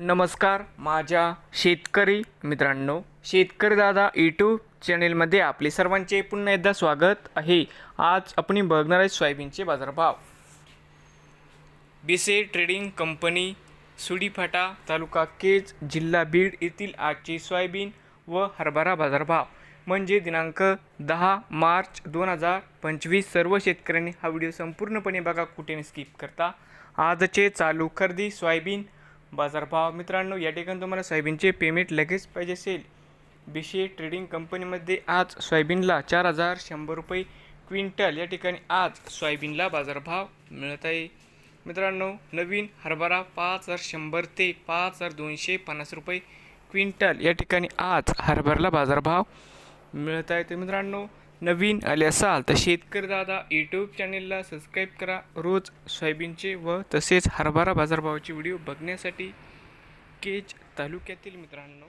नमस्कार माझ्या शेतकरी मित्रांनो शेतकरी दादा यूट्यूब चॅनेलमध्ये आपले सर्वांचे पुन्हा एकदा स्वागत आहे. आज आपण बघणार आहे सोयाबीनचे बाजारभाव. बिसे ट्रेडिंग कंपनी सुडीफाटा तालुका केज जिल्हा बीड येथील आजचे सोयाबीन व हरभरा बाजारभाव. म्हणजे दिनांक दहा मार्च दोन हजार पंचवीस सर्व शेतकऱ्यांनी हा व्हिडिओ संपूर्णपणे बघा कुठे स्किप करता. आजचे चालू खरेदी सोयाबीन बाजारभाव मित्रांनो या ठिकाणी तुम्हाला सोयाबीनचे पेमेंट लगेच पाहिजे असेल. बिशे ट्रेडिंग कंपनीमध्ये आज सोयाबीनला चार हजार शंभर रुपये क्विंटल. या ठिकाणी आज सोयाबीनला बाजारभाव मिळत आहे. मित्रांनो नवीन हरभरा पाच हजार शंभर ते पाच हजार दोनशे पन्नास रुपये क्विंटल. या ठिकाणी आज हरभऱ्याला बाजारभाव मिळत आहे. तर मित्रांनो नवीन आले असाल तर शेतकरी दादा यूट्यूब चॅनेलला सबस्क्राईब करा. रोज सोयाबीनचे व तसेच हरभरा बाजारभावाचे व्हिडिओ बघण्यासाठी केज तालुक्यातील मित्रांनो.